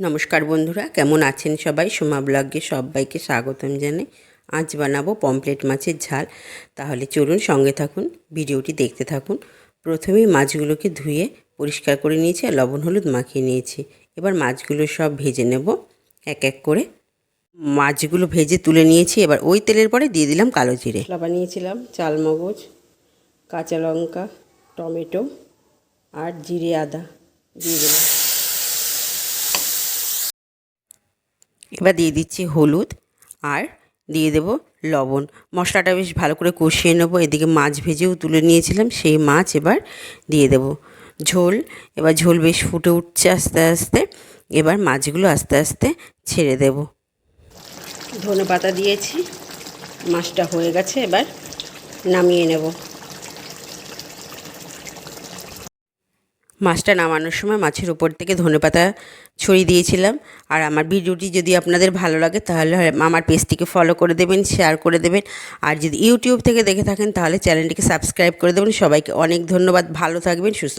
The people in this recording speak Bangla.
নমস্কার বন্ধুরা, কেমন আছেন সবাই? সোমা ব্লগে সবাইকে স্বাগতম জানাই। আজ বানাবো পমপ্লেট মাছের ঝাল। তাহলে চলুন সঙ্গে থাকুন, ভিডিওটি দেখতে থাকুন। প্রথমেই মাছগুলোকে ধুয়ে পরিষ্কার করে নিয়েছি আর লবণ হলুদ মাখিয়ে নিয়েছি। এবার মাছগুলো সব ভেজে নেব। এক এক করে মাছগুলো ভেজে তুলে নিয়েছি। এবার ওই তেলের পরে দিয়ে দিলাম কালো জিরে। বানিয়েছিলাম, চালমগজ, কাঁচা লঙ্কা, টমেটো আর জিরে আদা দিয়ে দিলাম। এবার দিয়ে দিচ্ছি হলুদ আর দিয়ে দেব লবণ। মশলাটা বেশ ভালো করে কষিয়ে নেব। এদিকে মাছ ভেজেও তুলে নিয়েছিলাম, সেই মাছ এবার দিয়ে দেব। ঝোল, এবার ঝোল বেশ ফুটে উঠছে আস্তে আস্তে। এবার মাছগুলো আস্তে আস্তে ছেড়ে দেব। ধনে পাতা দিয়েছি, মাছটা হয়ে গেছে, এবার নামিয়ে নেব। মাছটা নামানোর সময় মাছের উপর থেকে ধনেপাতা ছড়িয়ে দিয়েছিলাম। আর আমার ভিডিওটি যদি আপনাদের ভালো লাগে, তাহলে আমার পেজটিকে ফলো করে দেবেন শেয়ার করে দেবেন। আর যদি ইউটিউব থেকে দেখে থাকেন, তাহলে চ্যানেলটিকে সাবস্ক্রাইব করে দেবেন। সবাইকে অনেক ধন্যবাদ। ভালো থাকবেন, সুস্থ